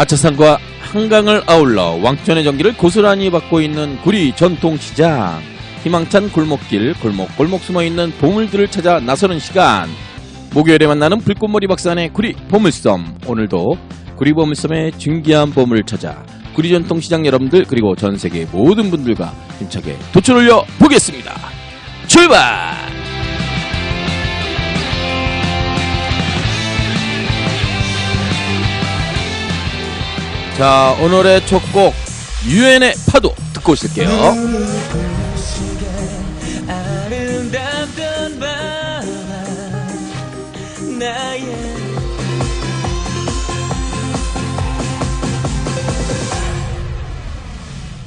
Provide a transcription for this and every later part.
아차산과 한강을 아울러 왕천의 전기를 고스란히 받고 있는 구리 전통시장. 희망찬 골목길, 골목골목 숨어있는 보물들을 찾아 나서는 시간. 목요일에 만나는 불꽃머리 박산의 구리 보물섬. 오늘도 구리 보물섬의 진귀한 보물을 찾아 구리 전통시장 여러분들 그리고 전 세계 모든 분들과 힘차게 도출 올려 보겠습니다. 출발! 자, 오늘의 첫 곡, 유엔의 파도 듣고 오실게요. 아름답던 밤 나의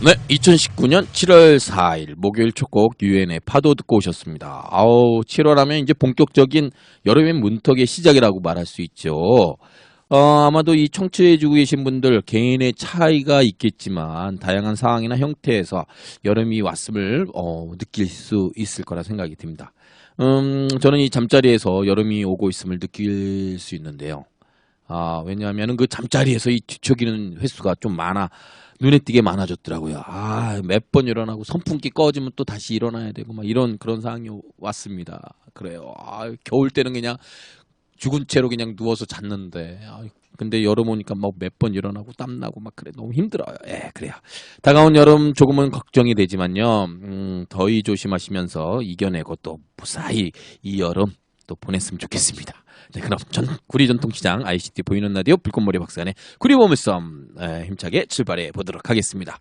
네, 2019년 7월 4일 목요일 첫곡 유엔의 파도 듣고 오셨습니다. 아우, 7월 하면 이제 본격적인 여름의 문턱의 시작이라고 말할 수 있죠. 어, 아마도 이 청취해주고 계신 분들 개인의 차이가 있겠지만 다양한 상황이나 형태에서 여름이 왔음을 어, 느낄 수 있을 거라 생각이 듭니다. 음, 저는 이 잠자리에서 여름이 오고 있음을 느낄 수 있는데요. 아, 왜냐하면 그 잠자리에서 이 뒤척이는 횟수가 좀 많아 눈에 띄게 많아졌더라고요. 아, 몇 번 일어나고 선풍기 꺼지면 또 다시 일어나야 되고 막 이런 그런 상황이 왔습니다. 그래요. 아, 겨울 때는 그냥 죽은 채로 그냥 누워서 잤는데 아, 근데 여름 오니까 막 몇 번 일어나고 땀 나고 막 그래 너무 힘들어요. 예, 그래요. 다가온 여름 조금은 걱정이 되지만요. 음, 더위 조심하시면서 이겨내고 또 무사히 이 여름 또 보냈으면 좋겠습니다. 네, 그럼 전 구리 전통시장 ICT 보이는 라디오 불꽃머리 박사의 구리 보물섬 에, 힘차게 출발해 보도록 하겠습니다.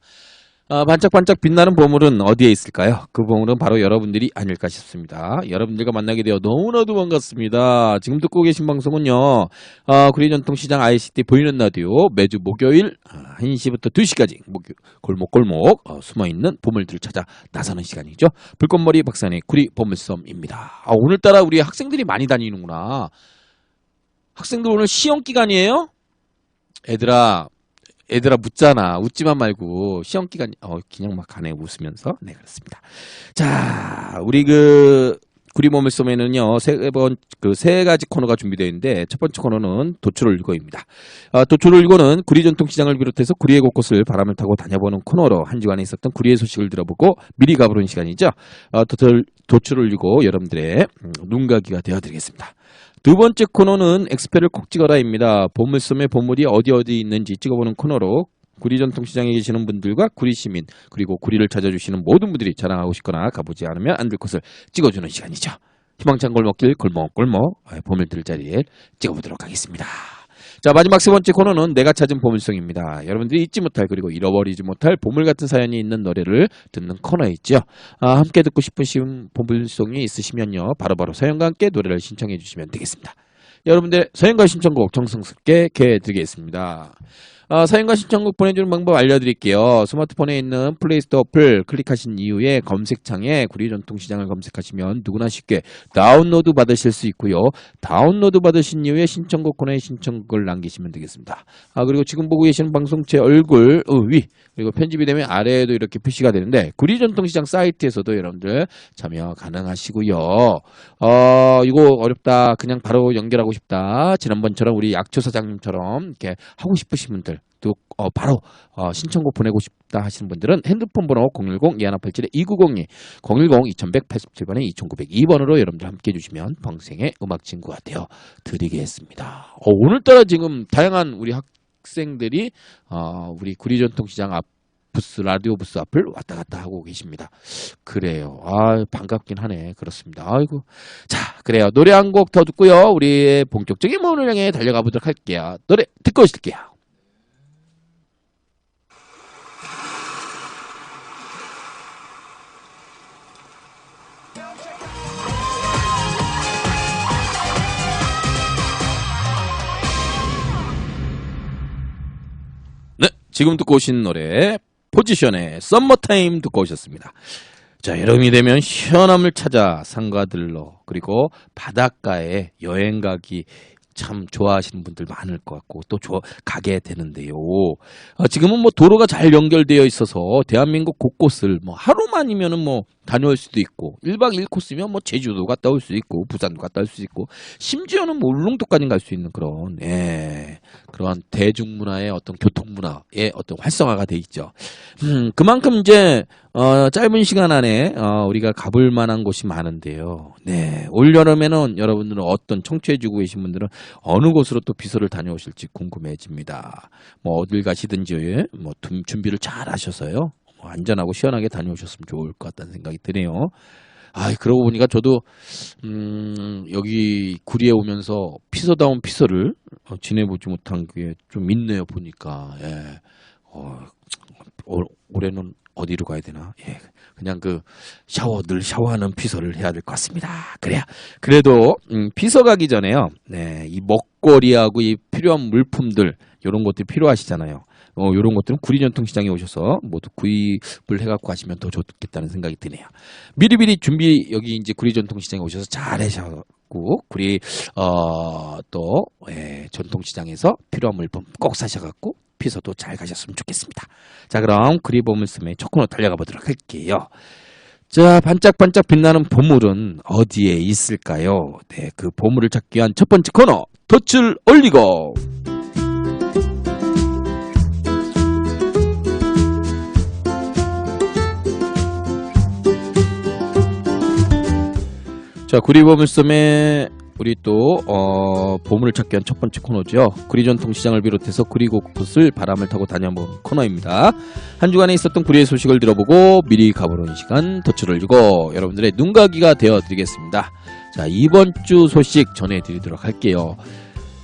아, 반짝반짝 빛나는 보물은 어디에 있을까요? 그 보물은 바로 여러분들이 아닐까 싶습니다. 여러분들과 만나게 되어 너무나도 반갑습니다. 지금 듣고 계신 방송은요, 아, 구리전통시장 ICT 보이는 라디오 매주 목요일 아, 1시부터 2시까지 골목골목 어, 숨어있는 보물들을 찾아 나서는 시간이죠. 불꽃머리 박사의 구리 보물섬입니다. 아, 오늘따라 우리 학생들이 많이 다니는구나. 학생들 오늘 시험 기간이에요? 애들아, 애들아 묻잖아. 웃지만 말고 시험 기간 어 그냥 막 가네 웃으면서. 네, 그렇습니다. 자, 우리 그 구리 모물섬에는요 세 번 그 세 가지 코너가 준비되어 있는데 첫 번째 코너는 도출을 읽어입니다. 아, 도출을 읽어는 구리 전통 시장을 비롯해서 구리의 곳곳을 바람을 타고 다녀보는 코너로 한 주간에 있었던 구리의 소식을 들어보고 미리 가보는 시간이죠. 아, 도출, 도출을 읽고 여러분들의 음, 눈가기가 되어드리겠습니다. 두 번째 코너는 엑스페를 콕 찍어라입니다. 보물섬의 보물이 어디 어디 있는지 찍어보는 코너로 구리 전통시장에 계시는 분들과 구리 시민 그리고 구리를 찾아주시는 모든 분들이 자랑하고 싶거나 가보지 않으면 안될 곳을 찍어주는 시간이죠. 희망찬 골목길 골목골목 아, 보물들 자리에 찍어보도록 하겠습니다. 자 마지막 세 번째 코너는 내가 찾은 보물송입니다. 여러분들이 잊지 못할 그리고 잃어버리지 못할 보물 같은 사연이 있는 노래를 듣는 코너에 있죠. 아, 함께 듣고 싶으신 보물송이 있으시면요 바로바로 사연과 함께 노래를 신청해 주시면 되겠습니다. 여러분들 사연과 신청곡 정성스럽게 개드리겠습니다. 아, 사연과 신청곡 보내주는 방법 알려드릴게요. 스마트폰에 있는 플레이스토어 어플 클릭하신 이후에 검색창에 구리 전통시장을 검색하시면 누구나 쉽게 다운로드 받으실 수 있고요. 다운로드 받으신 이후에 신청곡 코너에 신청곡을 남기시면 되겠습니다. 아, 그리고 지금 보고 계시는 방송 제 얼굴 어, 위 그리고 편집이 되면 아래에도 이렇게 표시가 되는데 구리 전통시장 사이트에서도 여러분들 참여 가능하시고요. 어, 이거 어렵다. 그냥 바로 연결하고 싶다. 지난번처럼 우리 약초 사장님처럼 이렇게 하고 싶으신 분들 또 어, 바로 어, 신청곡 보내고 싶다 하시는 분들은 핸드폰 번호 010-2187-2902 010-2187번에 2902번으로 여러분들 함께 해주시면 방생의 음악 친구가 되어 드리겠습니다. 어, 오늘따라 지금 다양한 우리 학생들이 어, 우리 구리전통시장 앞 부스 라디오 부스 앞을 왔다 갔다 하고 계십니다. 그래요. 아 반갑긴 하네. 그렇습니다. 아이고 자 그래요. 노래 한 곡 더 듣고요. 우리의 본격적인 모험을 향해 달려가 보도록 할게요. 노래 듣고 오실게요. 지금 듣고 오신 노래 포지션의 썸머타임 듣고 오셨습니다. 자, 여름이 되면 시원함을 찾아 상가들로 그리고 바닷가에 여행 가기 참 좋아하시는 분들 많을 것 같고 또 좋아, 가게 되는데요. 어, 지금은 뭐 도로가 잘 연결되어 있어서 대한민국 곳곳을 뭐 하루만이면은 뭐 다녀올 수도 있고 1박 2일 코스면 뭐 제주도 갔다 올 수 있고 부산도 갔다 올 수 있고 심지어는 뭐 울릉도까지 갈 수 있는 그런 예 그러한 대중문화의 어떤 교통문화의 어떤 활성화가 돼 있죠. 음 그만큼 이제 어 짧은 시간 안에 어 우리가 가볼 만한 곳이 많은데요. 네. 올 여름에는 여러분들은 어떤 청취해 주고 계신 분들은 어느 곳으로 또 비서를 다녀오실지 궁금해집니다. 뭐 어딜 가시든지 뭐 둔- 준비를 잘 하셔서요. 뭐 안전하고 시원하게 다녀오셨으면 좋을 것 같다는 생각이 드네요. 아, 그러고 보니까 저도 음, 여기 구리에 오면서 피서다운 피서를 어, 지내보지 못한 게 좀 있네요. 보니까 예. 어, 올- 올해는 어디로 가야 되나? 예. 그냥 그 샤워 늘 샤워하는 피서를 해야 될 것 같습니다. 그래야 그래도 음, 피서 가기 전에요. 네, 이 먹거리하고 이 필요한 물품들 이런 것들이 필요하시잖아요. 어, 이런 것들은 구리 전통 시장에 오셔서 모두 구입을 해갖고 가시면 더 좋겠다는 생각이 드네요. 미리미리 준비 여기 이제 구리 전통 시장에 오셔서 잘 하셔갖고 구리 어또 예, 전통 시장에서 필요한 물품 꼭 사셔갖고 피서도 잘 가셨으면 좋겠습니다. 자 그럼 그리 보물씀의 첫 코너 달려가 보도록 할게요. 자 반짝반짝 빛나는 보물은 어디에 있을까요? 네, 그 보물을 찾기 위한 첫 번째 코너 덫을 올리고 자, 구리보물 섬에 우리 또 어, 보물을 찾기 위한 첫 번째 코너죠. 구리 전통 시장을 비롯해서 구리 곳곳을 바람을 타고 다녀본 코너입니다. 한 주간에 있었던 구리의 소식을 들어보고 미리 가보는 시간 덫을 주고 여러분들의 눈가기가 되어드리겠습니다. 자, 이번 주 소식 전해드리도록 할게요.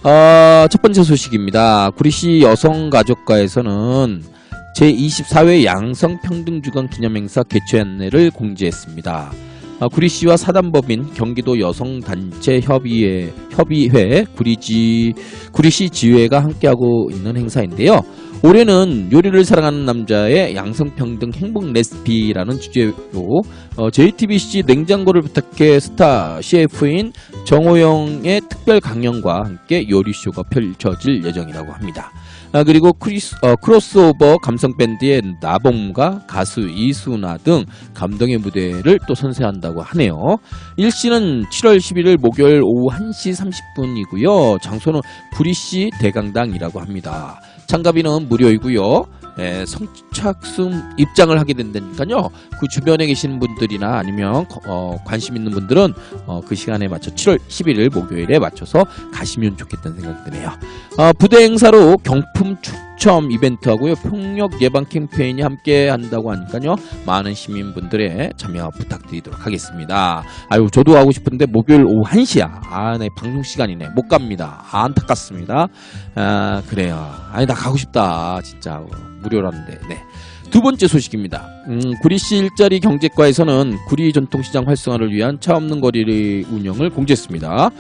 어, 첫 번째 소식입니다. 구리시 여성가족과에서는 제24회 양성평등주간 기념행사 개최 안내를 공지했습니다. 아, 구리시와 사단법인 경기도 여성단체 협의회, 협의회 구리지, 구리시 지회가 함께하고 있는 행사인데요. 올해는 요리를 사랑하는 남자의 양성평등 행복 레시피라는 주제로 어, JTBC 냉장고를 부탁해 스타 CF인 정호영의 특별 강연과 함께 요리쇼가 펼쳐질 예정이라고 합니다. 아, 그리고 크리스, 어, 크로스오버 감성 밴드의 나봉과 가수 이수나 등 감동의 무대를 또 선사한다고 하네요. 일시는 7월 11일 목요일 오후 1시 30분이고요. 장소는 구리시 대강당이라고 합니다. 참가비는 무료이고요. 예, 성착순 입장을 하게 된다니까요. 그 주변에 계시는 분들이나 아니면 어, 관심 있는 분들은 어, 그 시간에 맞춰 7월 11일 목요일에 맞춰서 가시면 좋겠다는 생각이 드네요. 어, 부대 행사로 경품 추첨 이벤트 하고요. 폭력 예방 캠페인이 함께 한다고 하니까요. 많은 시민분들의 참여 부탁드리도록 하겠습니다. 아유, 저도 하고 싶은데 목요일 오후 1시야. 아, 네, 방송 시간이네. 못 갑니다. 아, 안타깝습니다. 아, 그래요. 아니, 나 가고 싶다. 진짜. 무료라는데. 네. 두 번째 소식입니다. 음, 구리시 일자리 경제과에서는 구리 전통시장 활성화를 위한 차 없는 거리 운영을 공지했습니다.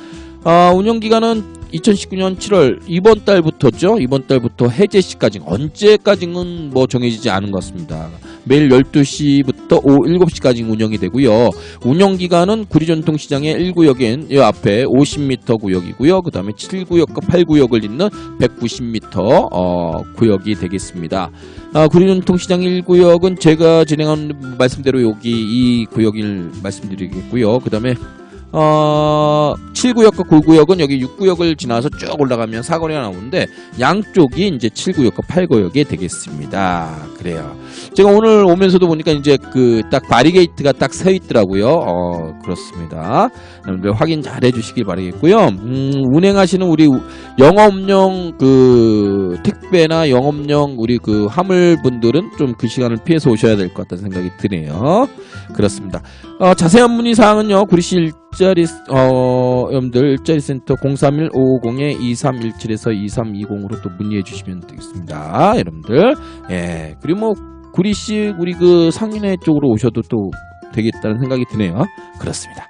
아, 운영 기간은 2019년 7월 이번 달부터죠. 이번 달부터 해제 시까지 언제까지는 뭐 정해지지 않은 것 같습니다. 매일 12시부터 오후 7시까지 운영이 되고요. 운영 기간은 구리전통시장의 1구역인 이 앞에 50m 구역이고요. 그 다음에 7구역과 8구역을 잇는 190m 어, 구역이 되겠습니다. 아, 구리전통시장 1구역은 제가 진행한 말씀대로 여기 이 구역을 말씀드리겠고요. 그 다음에 어, 7구역과 9구역은 여기 6구역을 지나서 쭉 올라가면 사거리가 나오는데 양쪽이 이제 7구역과 8구역이 되겠습니다. 그래요. 제가 오늘 오면서도 보니까 이제 그 딱 바리게이트가 딱 서 있더라고요. 어, 그렇습니다. 여러분들 확인 잘 해주시길 바라겠고요. 음, 운행하시는 우리 영업용 그 택배나 영업용 우리 그 화물분들은 좀 그 시간을 피해서 오셔야 될 것 같다는 생각이 드네요. 그렇습니다. 어, 자세한 문의 사항은요. 구리시 일자리 어, 여러분들 일자리 센터 031-550-2317에서 2320으로 또 문의해 주시면 되겠습니다. 여러분들. 예. 그리고 뭐 구리시 우리 그 상인회 쪽으로 오셔도 또 되겠다는 생각이 드네요. 그렇습니다.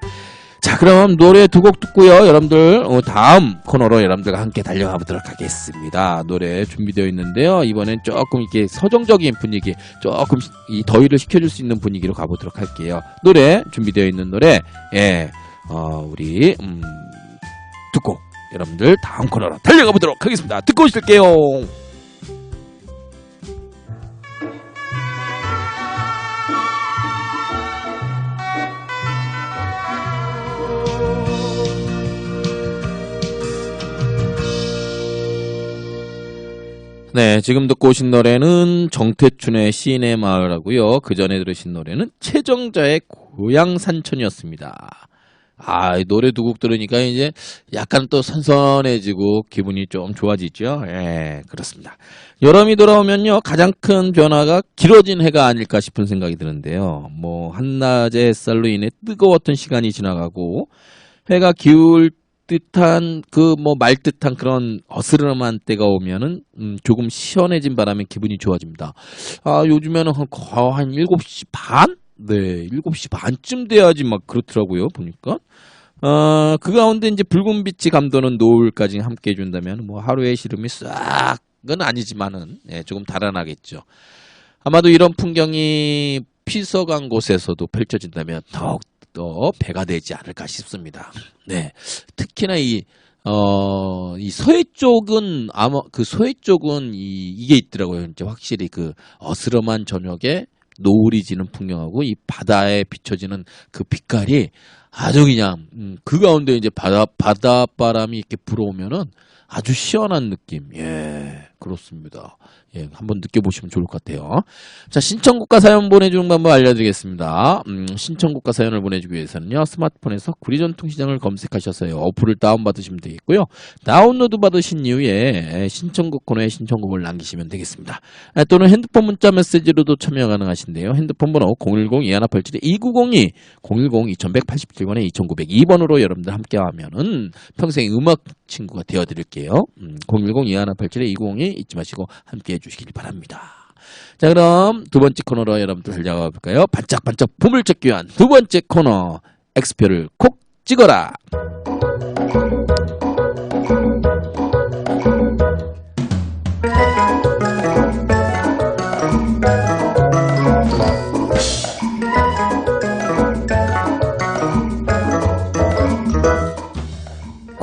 자, 그럼 노래 두 곡 듣고요. 여러분들 어, 다음 코너로 여러분들과 함께 달려가 보도록 하겠습니다. 노래 준비되어 있는데요. 이번엔 조금 이렇게 서정적인 분위기, 조금 이 더위를 식혀줄 수 있는 분위기로 가보도록 할게요. 노래 준비되어 있는 노래, 예, 어, 우리 음, 듣고 여러분들 다음 코너로 달려가 보도록 하겠습니다. 듣고 오실게요. 네, 지금 듣고 오신 노래는 정태춘의 시인의 마을하고요. 그 전에 들으신 노래는 최정자의 고향 산천이었습니다. 아, 이 노래 두 곡 들으니까 이제 약간 또 선선해지고 기분이 좀 좋아지죠. 예, 그렇습니다. 여름이 돌아오면요, 가장 큰 변화가 길어진 해가 아닐까 싶은 생각이 드는데요. 뭐, 한낮의 햇살로 인해 뜨거웠던 시간이 지나가고, 해가 기울 듯한 그 뭐 말 듯한 그런 어스름한 때가 오면은 음, 조금 시원해진 바람에 기분이 좋아집니다. 아 요즘에는 한, 거의 한 7시 반? 네 7시 반쯤 돼야지 막 그렇더라고요 보니까 어, 그 가운데 이제 붉은 빛이 감도는 노을까지 함께 해준다면 뭐 하루의 시름이 싹은 아니지만은 예, 조금 달아나겠죠. 아마도 이런 풍경이 피서간 곳에서도 펼쳐진다면 더욱 더 배가 되지 않을까 싶습니다. 네. 특히나 이, 어, 이 서해 쪽은 아마 그 서해 쪽은 이, 이게 있더라고요. 이제 확실히 그 어스름한 저녁에 노을이 지는 풍경하고 이 바다에 비춰지는 그 빛깔이 아주 그냥 음, 그 가운데 이제 바다 바닷바람이 이렇게 불어오면은 아주 시원한 느낌. 예, 그렇습니다. 예, 한번 느껴보시면 좋을 것 같아요. 자, 신청국가 사연 보내주는 방법 알려드리겠습니다. 음, 신청국가 사연을 보내주기 위해서는요, 스마트폰에서 구리전통시장을 검색하셔서요, 어플을 다운받으시면 되겠고요. 다운로드 받으신 이후에 신청국 코너에 신청곡을 남기시면 되겠습니다. 아, 또는 핸드폰 문자 메시지로도 참여 가능하신데요. 핸드폰 번호 010-2187-2902, 010-2187번에 2902번으로 여러분들 함께 하면은 평생 음악 친구가 되어드릴게요. 음, 010-2187-2902 잊지 마시고 함께 해주시길 바랍니다. 자, 그럼 두 번째 코너로 여러분들 달려가 볼까요? 반짝반짝 봄을 찾기 위한 두 번째 코너, 엑스표를 콕 찍어라!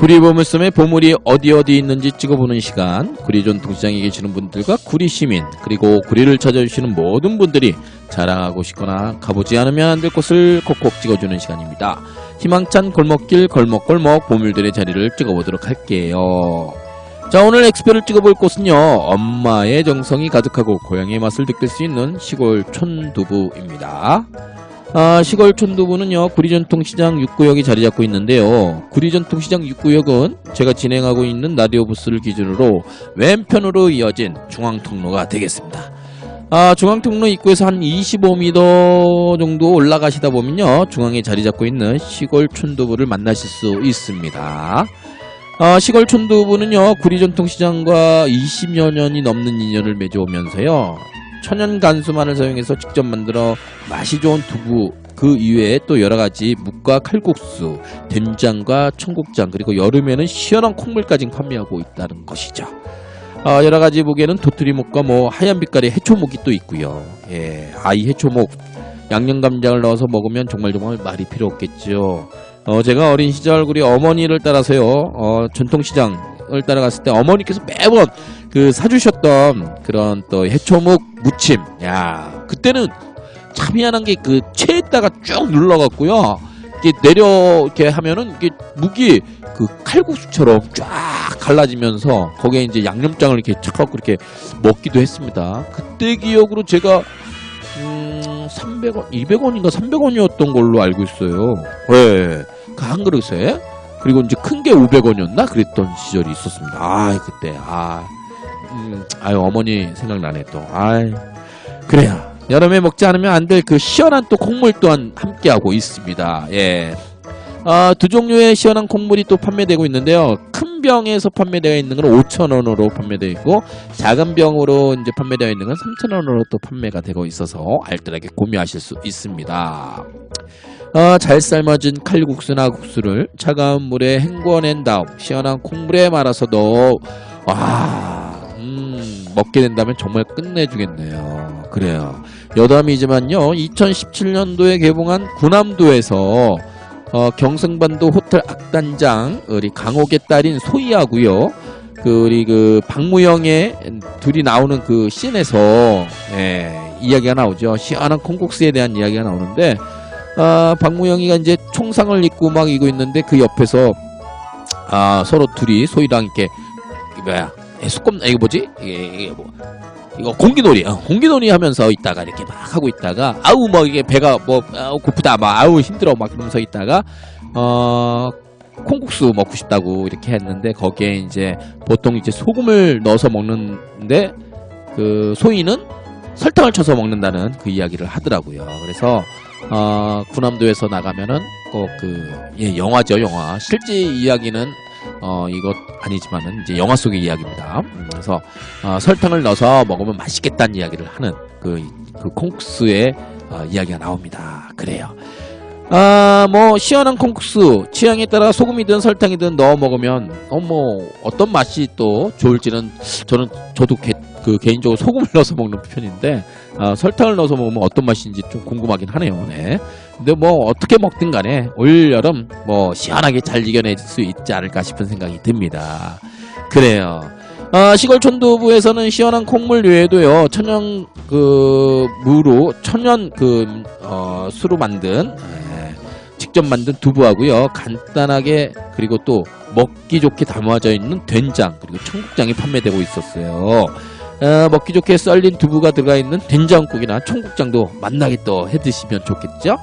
구리 보물섬의 보물이 어디 어디 있는지 찍어보는 시간. 구리 전통시장에 계시는 분들과 구리 시민 그리고 구리를 찾아주시는 모든 분들이 자랑하고 싶거나 가보지 않으면 안 될 곳을 콕콕 찍어주는 시간입니다. 희망찬 골목길 골목골목 보물들의 자리를 찍어보도록 할게요. 자 오늘 엑스표를 찍어볼 곳은요 엄마의 정성이 가득하고 고향의 맛을 느낄 수 있는 시골 촌두부입니다 아, 시골 촌두부는요, 구리전통시장 6구역이 자리 잡고 있는데요. 구리전통시장 6구역은 제가 진행하고 있는 라디오 부스를 기준으로 왼편으로 이어진 중앙통로가 되겠습니다. 아, 중앙통로 입구에서 한 25m 정도 올라가시다 보면요, 중앙에 자리 잡고 있는 시골 촌두부를 만나실 수 있습니다. 아, 시골 촌두부는요, 구리전통시장과 20여 년이 넘는 인연을 맺어오면서요, 천연 간수만을 사용해서 직접 만들어 맛이 좋은 두부 그 이외에 또 여러 가지 묵과 칼국수, 된장과 청국장 그리고 여름에는 시원한 콩물까지 판매하고 있다는 것이죠. 어, 여러 가지 무게는 도토리묵과 뭐 하얀 빛깔의 해초묵이 또 있고요. 예, 아이 해초묵 양념 감장을 넣어서 먹으면 정말 정말 말이 필요 없겠죠. 어, 제가 어린 시절 우리 어머니를 따라서요, 어, 전통시장 을 따라갔을 때 어머니께서 매번 그 사주셨던 그런 또 해초묵 무침. 야, 그때는 참 희한한 게 그 체에다가 쭉 눌러갖고요. 이렇게 내려 이렇게 하면은 이게 묵이 그 칼국수처럼 쫙 갈라지면서 거기에 이제 양념장을 이렇게 착하고 이렇게 먹기도 했습니다. 그때 기억으로 제가 음 300원, 200원인가 300원이었던 걸로 알고 있어요. 네, 그한 그릇에 그리고 이제 큰 게 500원이었나 그랬던 시절이 있었습니다. 아 그때 아 음, 아유 어머니 생각나네 또. 아이 그래요. 여름에 먹지 않으면 안 될 그 시원한 또 콩물 또한 함께하고 있습니다. 예. 아, 두 종류의 시원한 콩물이 또 판매되고 있는데요. 큰 병에서 판매되어 있는 건 5,000원으로 판매되어 있고 작은 병으로 이제 판매되어 있는 건 3,000원으로 또 판매가 되고 있어서 알뜰하게 구매하실 수 있습니다. 어, 잘 삶아진 칼국수나 국수를 차가운 물에 헹궈낸 다음 시원한 콩물에 말아서 넣어 와, 음, 먹게 된다면 정말 끝내주겠네요. 그래요. 여담이지만요, 2017년도에 개봉한 구남도에서 어, 경성반도 호텔 악단장 우리 강옥의 딸인 소희하고요. 그 우리 그 박무영의 둘이 나오는 그 씬에서 예, 이야기가 나오죠. 시원한 콩국수에 대한 이야기가 나오는데 아, 박무영이가 이제 총상을 입고 막 이고 있는데 그 옆에서 아, 서로 둘이 소희랑 이렇게 뭐야 예, 수검 아, 이거 뭐지? 이게, 이게 뭐 이거 공기놀이, 어, 공기놀이 하면서 있다가 이렇게 막 하고 있다가 아우 뭐 이게 배가 뭐 아우 고프다 막 아우 힘들어 막 그러면서 있다가 어 콩국수 먹고 싶다고 이렇게 했는데 거기에 이제 보통 이제 소금을 넣어서 먹는데 그 소인은 설탕을 쳐서 먹는다는 그 이야기를 하더라고요. 그래서 어 군함도에서 나가면은 꼭그 예, 영화죠 영화 실제 이야기는 어 이것 아니지만은 이제 영화 속의 이야기입니다. 음, 그래서 어, 설탕을 넣어서 먹으면 맛있겠다는 이야기를 하는 그, 그 콩국수의 어, 이야기가 나옵니다. 그래요. 아, 뭐, 시원한 콩국수, 취향에 따라 소금이든 설탕이든 넣어 먹으면, 어, 뭐, 어떤 맛이 또 좋을지는, 저는, 저도 개, 그, 개인적으로 소금을 넣어서 먹는 편인데, 아, 설탕을 넣어서 먹으면 어떤 맛인지 좀 궁금하긴 하네요, 네. 근데 뭐, 어떻게 먹든 간에, 올 여름, 뭐, 시원하게 잘 이겨낼 수 있지 않을까 싶은 생각이 듭니다. 그래요. 아, 시골 촌두부에서는 시원한 콩물 외에도요, 천연, 그, 무로, 천연, 그, 어, 수로 만든, 예, 직접 만든 두부하고요, 간단하게, 그리고 또, 먹기 좋게 담아져 있는 된장, 그리고 청국장이 판매되고 있었어요. 어, 먹기 좋게 썰린 두부가 들어가 있는 된장국이나 청국장도 만나게 또 해 드시면 좋겠죠?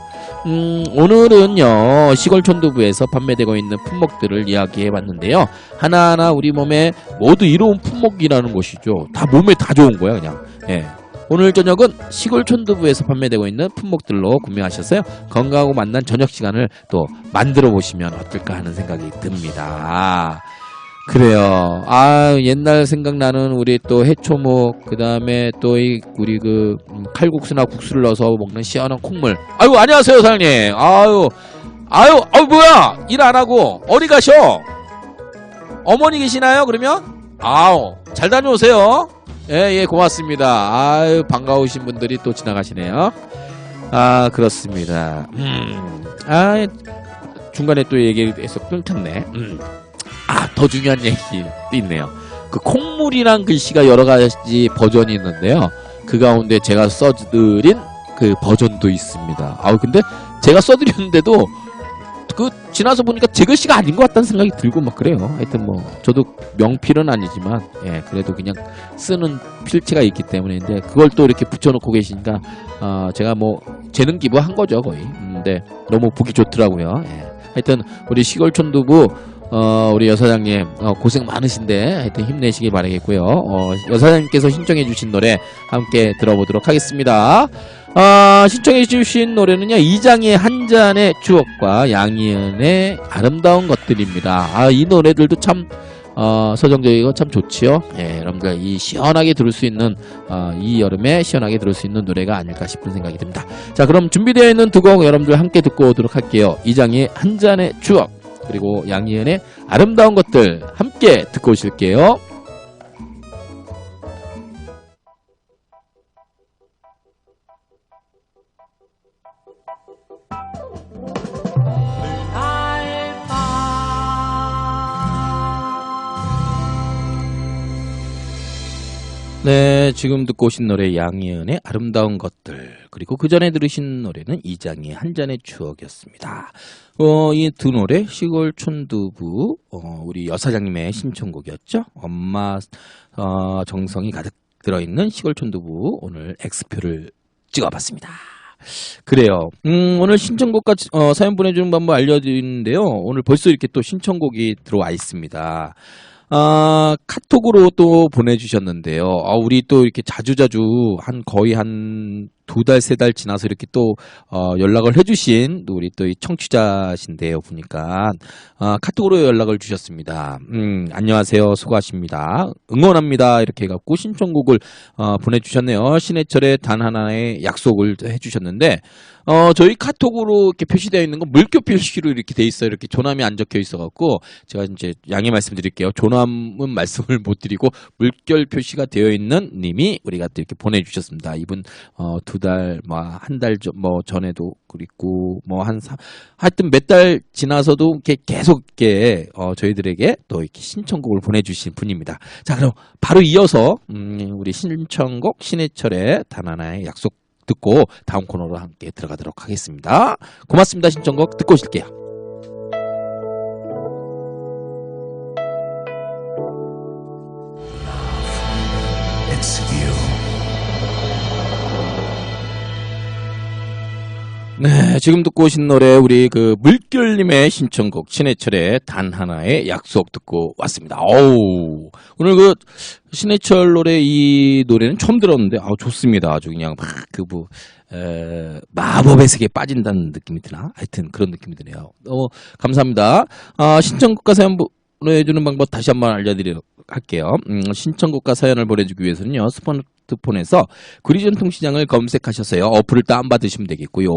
음, 오늘은요, 시골 촌두부에서 판매되고 있는 품목들을 이야기해 봤는데요. 하나하나 우리 몸에 모두 이로운 품목이라는 것이죠. 다 몸에 다 좋은 거야, 그냥. 예. 오늘 저녁은 시골 촌두부에서 판매되고 있는 품목들로 구매하셔서요. 건강하고 만난 저녁 시간을 또 만들어 보시면 어떨까 하는 생각이 듭니다. 그래요. 아, 옛날 생각나는 우리 또 해초묵, 그 다음에 또 이, 우리 그, 음, 칼국수나 국수를 넣어서 먹는 시원한 콩물. 아유, 안녕하세요, 사장님. 아유, 아유, 아유, 뭐야! 일 안 하고, 어디 가셔? 어머니 계시나요, 그러면? 아우, 잘 다녀오세요. 예, 예, 고맙습니다. 아유, 반가우신 분들이 또 지나가시네요. 아, 그렇습니다. 음, 아, 중간에 또 얘기해서 끊겼네. 음. 아, 더 중요한 얘기도 있네요. 그 콩물이란 글씨가 여러 가지 버전이 있는데요. 그 가운데 제가 써드린 그 버전도 있습니다. 아우, 근데 제가 써드렸는데도 그 지나서 보니까 제 글씨가 아닌 것 같다는 생각이 들고 막 그래요. 하여튼 뭐 저도 명필은 아니지만 예 그래도 그냥 쓰는 필체가 있기 때문에 이제 그걸 또 이렇게 붙여놓고 계시니까 어 제가 뭐 재능 기부한 거죠 거의. 음, 근데 너무 보기 좋더라고요. 예. 하여튼 우리 시골촌 두부 어, 우리 여사장님, 어, 고생 많으신데, 하여튼 힘내시길 바라겠고요. 어, 여사장님께서 신청해주신 노래 함께 들어보도록 하겠습니다. 아, 신청해주신 노래는요, 이장의 한 잔의 추억과 양희은의 아름다운 것들입니다. 아, 이 노래들도 참, 어, 서정적이고 참 좋지요. 예, 여러분들 이 시원하게 들을 수 있는, 어, 이 여름에 시원하게 들을 수 있는 노래가 아닐까 싶은 생각이 듭니다. 자, 그럼 준비되어 있는 두 곡 여러분들 함께 듣고 오도록 할게요. 이장의 한 잔의 추억. 그리고 양희은의 아름다운 것들 함께 듣고 오실게요. 네, 지금 듣고 오신 노래 양희은의 아름다운 것들 그리고 그 전에 들으신 노래는 이장의 한 잔의 추억이었습니다. 어, 이 두 노래 시골 촌두부 어, 우리 여사장님의 신청곡이었죠. 엄마 어, 정성이 가득 들어있는 시골 촌두부 오늘 X표를 찍어봤습니다. 그래요. 음, 오늘 신청곡과 어, 사연 보내주는 방법 알려드리는데요. 오늘 벌써 이렇게 또 신청곡이 들어와 있습니다. 아, 카톡으로 또 보내주셨는데요. 아, 우리 또 이렇게 자주자주 한 거의 한 두 달, 세 달 지나서 이렇게 또, 어, 연락을 해주신 우리 또 이 청취자신데요, 보니까. 아, 카톡으로 연락을 주셨습니다. 음, 안녕하세요. 수고하십니다. 응원합니다. 이렇게 해갖고 신청곡을, 어, 보내주셨네요. 신해철의 단 하나의 약속을 해주셨는데, 어, 저희 카톡으로 이렇게 표시되어 있는 건 물결 표시로 이렇게 돼 있어요. 이렇게 조남이 안 적혀 있어갖고, 제가 이제 양해 말씀드릴게요. 조남은 말씀을 못 드리고, 물결 표시가 되어 있는 님이 우리가 또 이렇게 보내주셨습니다. 이분, 어, 두 달, 뭐, 한 달, 전, 뭐, 전에도, 그리고, 뭐, 한, 삼, 하여튼 몇 달 지나서도 이렇게 계속 이렇게, 어, 저희들에게 또 이렇게 신청곡을 보내주신 분입니다. 자, 그럼 바로 이어서, 음, 우리 신청곡 신해철의 단 하나의 약속 듣고 다음 코너로 함께 들어가도록 하겠습니다. 고맙습니다. 신청곡 듣고 오실게요. 네, 지금 듣고 오신 노래 우리 그 물결님의 신청곡 신해철의 단 하나의 약속 듣고 왔습니다. 어우 오늘 그 신해철 노래 이 노래는 처음 들었는데 아우 좋습니다. 아주 그냥 막 그뭐 마법의 세계에 빠진다는 느낌이 드나? 하여튼 그런 느낌이 드네요. 너무 감사합니다. 아, 신청곡과 사연 보 내주는 방법 다시 한번 알려드리도록 할게요. 음, 신청곡과 사연을 보내주기 위해서는요. 스마트폰에서 구리전통 시장을 검색하셔서요. 어플을 다운받으시면 되겠고요.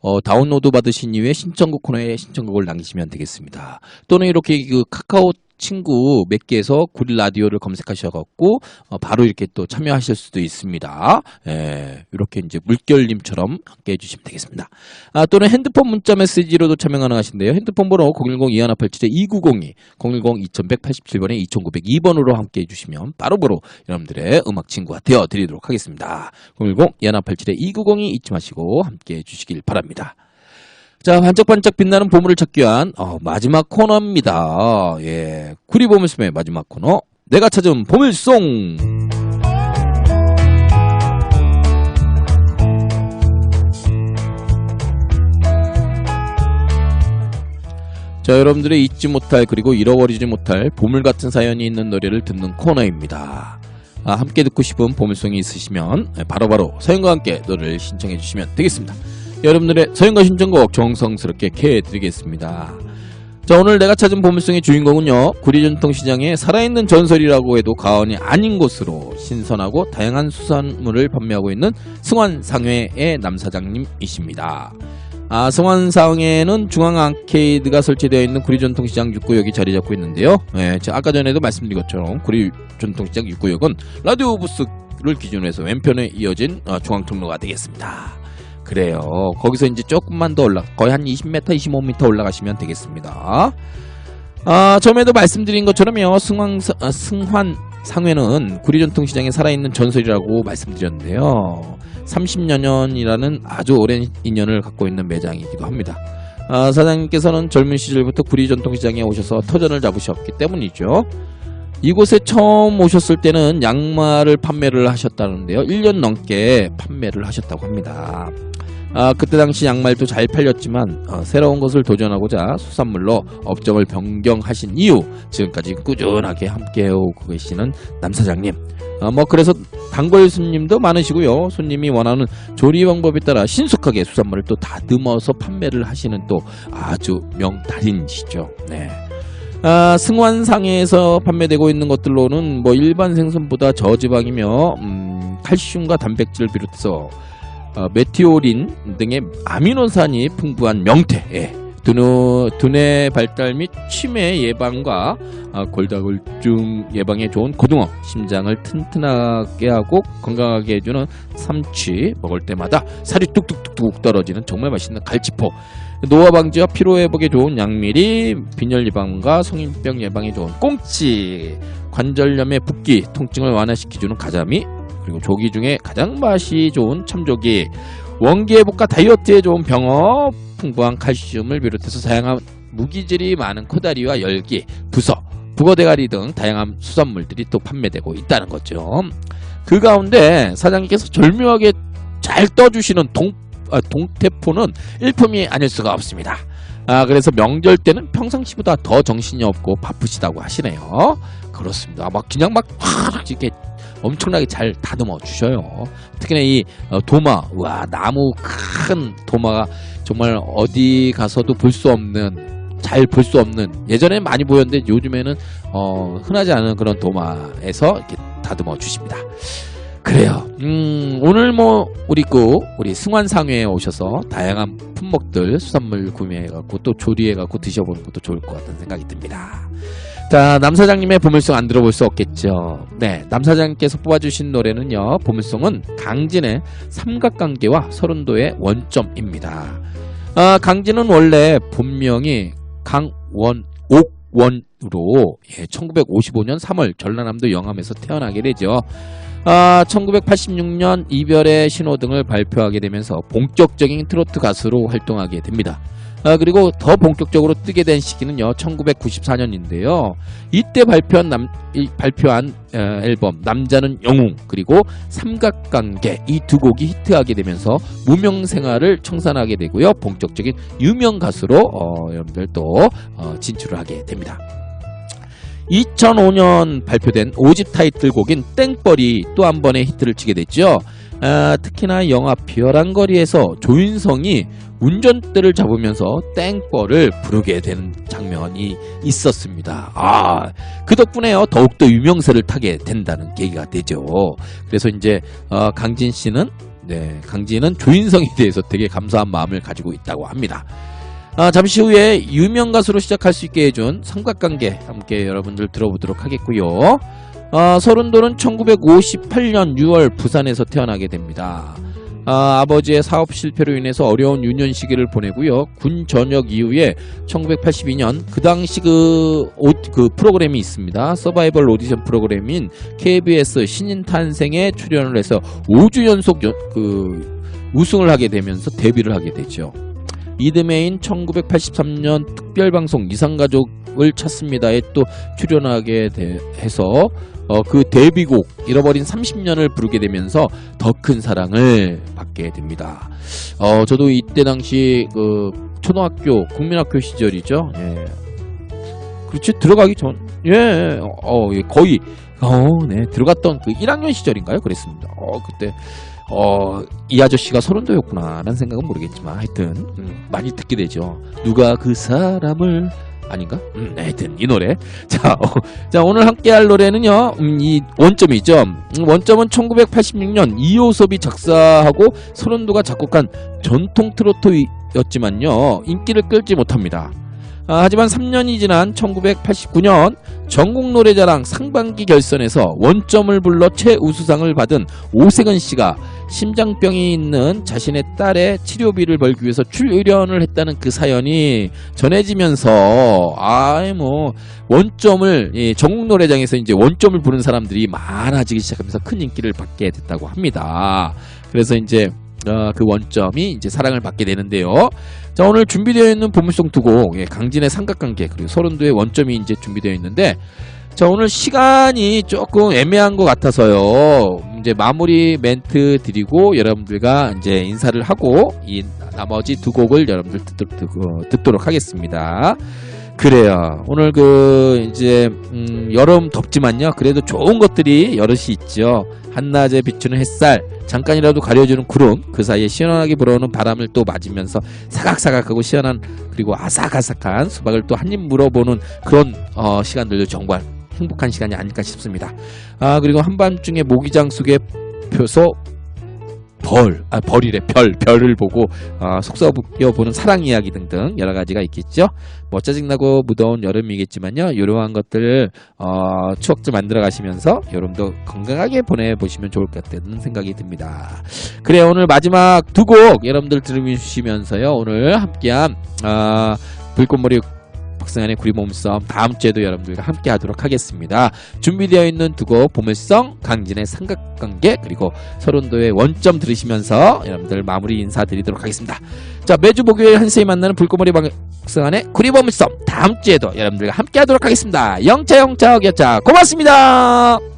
어, 다운로드 받으신 이후에 신청곡 코너에 신청곡을 남기시면 되겠습니다. 또는 이렇게 그 카카오 친구 몇 개에서 구리 라디오를 검색하셔갖고 어, 바로 이렇게 또 참여하실 수도 있습니다. 예, 이렇게 이제 물결님처럼 함께 해주시면 되겠습니다. 아, 또는 핸드폰 문자 메시지로도 참여 가능하신데요. 핸드폰 번호 010-2187-2902, 010-2187번에 2902번으로 함께 해주시면 바로바로 여러분들의 음악 친구가 되어드리도록 하겠습니다. 010-2187-2902 잊지 마시고 함께 해주시길 바랍니다. 자, 반짝반짝 빛나는 보물을 찾기 위한 어, 마지막 코너입니다. 예, 구리 보물섬의 마지막 코너. 내가 찾은 보물송. 자, 여러분들의 잊지 못할 그리고 잃어버리지 못할 보물 같은 사연이 있는 노래를 듣는 코너입니다. 아, 함께 듣고 싶은 보물송이 있으시면 예, 바로 바로 사연과 함께 노래를 신청해 주시면 되겠습니다. 여러분들의 사연과 신청곡 정성스럽게 캐드리겠습니다. 자 오늘 내가 찾은 보물송의 주인공은요 구리전통시장의 살아있는 전설이라고 해도 과언이 아닌 곳으로 신선하고 다양한 수산물을 판매하고 있는 승환상회의 남사장님이십니다. 아, 성환상에는 중앙 아케이드가 설치되어 있는 구리전통시장 6구역이 자리 잡고 있는데요. 예, 아까 전에도 말씀드린 것처럼 구리전통시장 6구역은 라디오 부스를 기준으로 해서 왼편에 이어진 어, 중앙통로가 되겠습니다. 그래요. 거기서 이제 조금만 더 올라, 거의 한 20m, 25m 올라가시면 되겠습니다. 아, 처음에도 말씀드린 것처럼요, 승황, 아, 승환 상회는 구리전통시장에 살아있는 전설이라고 말씀드렸는데요. 30여 년이라는 아주 오랜 인연을 갖고 있는 매장이기도 합니다. 아, 사장님께서는 젊은 시절부터 구리전통시장에 오셔서 터전을 잡으셨기 때문이죠. 이곳에 처음 오셨을 때는 양말을 판매를 하셨다는데요. 1년 넘게 판매를 하셨다고 합니다. 아, 그때 당시 양말도 잘 팔렸지만 어, 새로운 것을 도전하고자 수산물로 업종을 변경하신 이후 지금까지 꾸준하게 함께해오고 계시는 남 사장님. 아, 뭐 그래서 단골 손님도 많으시고요. 손님이 원하는 조리 방법에 따라 신속하게 수산물을 또 다듬어서 판매를 하시는 또 아주 명달인이시죠. 네. 아, 승환상에서 판매되고 있는 것들로는 뭐 일반 생선보다 저지방이며 음, 칼슘과 단백질을 비롯해서 어, 메티오린 등의 아미노산이 풍부한 명태, 예. 두뇌, 두뇌 발달 및 치매 예방과 아, 골다공증 예방에 좋은 고등어, 심장을 튼튼하게 하고 건강하게 해주는 삼치 먹을 때마다 살이 뚝뚝뚝뚝 떨어지는 정말 맛있는 갈치포 노화 방지와 피로 회복에 좋은 양미리, 빈혈 예방과 성인병 예방에 좋은 꽁치, 관절염의 붓기, 통증을 완화시켜주는 가자미, 그리고 조기 중에 가장 맛이 좋은 참조기, 원기 회복과 다이어트에 좋은 병어, 풍부한 칼슘을 비롯해서 다양한 무기질이 많은 코다리와 열기, 부서, 북어 대가리 등 다양한 수산물들이 또 판매되고 있다는 거죠. 그 가운데 사장님께서 절묘하게 잘 떠주시는 동 아, 동태포는 일품이 아닐 수가 없습니다. 아, 그래서 명절 때는 평상시보다 더 정신이 없고 바쁘시다고 하시네요. 그렇습니다. 막 그냥 막 이렇게 엄청나게 잘 다듬어 주셔요. 특히나 이 어, 도마, 와 나무 큰 도마가 정말 어디 가서도 볼 수 없는 잘 볼 수 없는 예전에 많이 보였는데 요즘에는 어, 흔하지 않은 그런 도마에서 이렇게 다듬어 주십니다. 그래요. 음, 오늘 뭐 우리 그 우리 승환상회에 오셔서 다양한 품목들 수산물 구매해갖고 또 조리해갖고 드셔보는 것도 좋을 것 같다는 생각이 듭니다. 자, 남 사장님의 보물송 안 들어볼 수 없겠죠. 네, 남 사장님께서 뽑아주신 노래는요. 보물송은 강진의 삼각관계와 서른도의 원점입니다. 아, 강진은 원래 본명이 강원옥 원으로 예, 1955년 3월 전라남도 영암에서 태어나게 되죠. 아, 1986년 이별의 신호등을 발표하게 되면서 본격적인 트로트 가수로 활동하게 됩니다. 아, 그리고 더 본격적으로 뜨게 된 시기는요 1994년인데요. 이때 발표한 남, 이- 발표한 어, 앨범 남자는 영웅 그리고 삼각관계 이 두 곡이 히트하게 되면서 무명 생활을 청산하게 되고요. 본격적인 유명 가수로 어, 여러분들 또 어, 진출을 하게 됩니다. 2005년 발표된 5집 타이틀곡인 땡벌이 또 한 번의 히트를 치게 됐죠. 아, 특히나 영화 비열한 거리에서 조인성이 운전대를 잡으면서 땡벌을 부르게 되는 장면이 있었습니다. 아, 그 덕분에요 더욱더 유명세를 타게 된다는 계기가 되죠. 그래서 이제 어, 강진 씨는 네, 강진은 조인성에 대해서 되게 감사한 마음을 가지고 있다고 합니다. 아, 잠시 후에 유명 가수로 시작할 수 있게 해준 삼각관계 함께 여러분들 들어보도록 하겠고요. 아, 서른도는 1958년 6월 부산에서 태어나게 됩니다. 아, 아버지의 사업 실패로 인해서 어려운 유년 시기를 보내고요. 군 전역 이후에 1982년 그 당시 그, 오- 그 프로그램이 있습니다. 서바이벌 오디션 프로그램인 KBS 신인 탄생에 출연을 해서 5주 연속 연- 그 우승을 하게 되면서 데뷔를 하게 되죠. 이듬해인 1983년 특별방송 이상가족을 찾습니다에 또 출연하게 돼- 해서 어, 그 데뷔곡 잃어버린 30년을 부르게 되면서 더 큰 사랑을 받게 됩니다. 어, 저도 이때 당시 그 초등학교 국민학교 시절이죠. 예. 그렇지 들어가기 전 예, 어, 예, 거의 어, 네 들어갔던 그 1학년 시절인가요? 그랬습니다. 어, 그때 어, 이 아저씨가 서른도였구나라는 생각은 모르겠지만 하여튼 음, 많이 듣게 되죠. 누가 그 사람을 아닌가? 음, 하여튼 이 노래. 자, 어, 자 오늘 함께 할 노래는요. 음, 이 원점이죠. 음, 원점은 1986년 이호섭이 작사하고 서른도가 작곡한 전통 트로트였지만요. 인기를 끌지 못합니다. 아, 하지만 3년이 지난 1989년 전국 노래자랑 상반기 결선에서 원점을 불러 최우수상을 받은 오세근 씨가 심장병이 있는 자신의 딸의 치료비를 벌기 위해서 출연을 했다는 그 사연이 전해지면서 아이 뭐 원점을 이 전국 노래장에서 이제 원점을 부른 사람들이 많아지기 시작하면서 큰 인기를 받게 됐다고 합니다. 그래서 이제 어, 그 원점이 이제 사랑을 받게 되는데요. 자 오늘 준비되어 있는 보물송 두곡 예, 강진의 삼각관계 그리고 서른도의 원점이 이제 준비되어 있는데 자 오늘 시간이 조금 애매한 것 같아서요 이제 마무리 멘트 드리고 여러분들과 이제 인사를 하고 이 나머지 두 곡을 여러분들 듣도록, 듣- 듣도록 하겠습니다. 그래요. 오늘 그 이제 음, 여름 덥지만요. 그래도 좋은 것들이 여럿이 있죠. 한낮에 비추는 햇살, 잠깐이라도 가려주는 구름, 그 사이에 시원하게 불어오는 바람을 또 맞으면서 사각사각하고 시원한 그리고 아삭아삭한 수박을 또 한 입 물어보는 그런 어, 시간들도 정말 행복한 시간이 아닐까 싶습니다. 아 그리고 한밤중에 모기장 속에 펴서 벌, 아 벌이래 별, 별을 보고 아, 속삭여보는 사랑 이야기 등등 여러 가지가 있겠죠. 뭐 짜증나고 무더운 여름이겠지만요. 이러한 것들을 어, 추억들 만들어 가시면서 여름도 건강하게 보내보시면 좋을 것 같다는 생각이 듭니다. 그래 오늘 마지막 두 곡 여러분들 들으시면서요. 오늘 함께한 아, 불꽃머리 박승환의 구리 몸싸움 다음 주에도 여러분들과 함께 하도록 하겠습니다. 준비되어 있는 두 곡 보물성 강진의 삼각관계 그리고 서른도의 원점 들으시면서 여러분들 마무리 인사드리도록 하겠습니다. 자 매주 목요일 1시에 만나는 불꽃머리 박승환의 구리 보물싸움 다음 주에도 여러분들과 함께 하도록 하겠습니다. 영차 영차 어겼자 고맙습니다.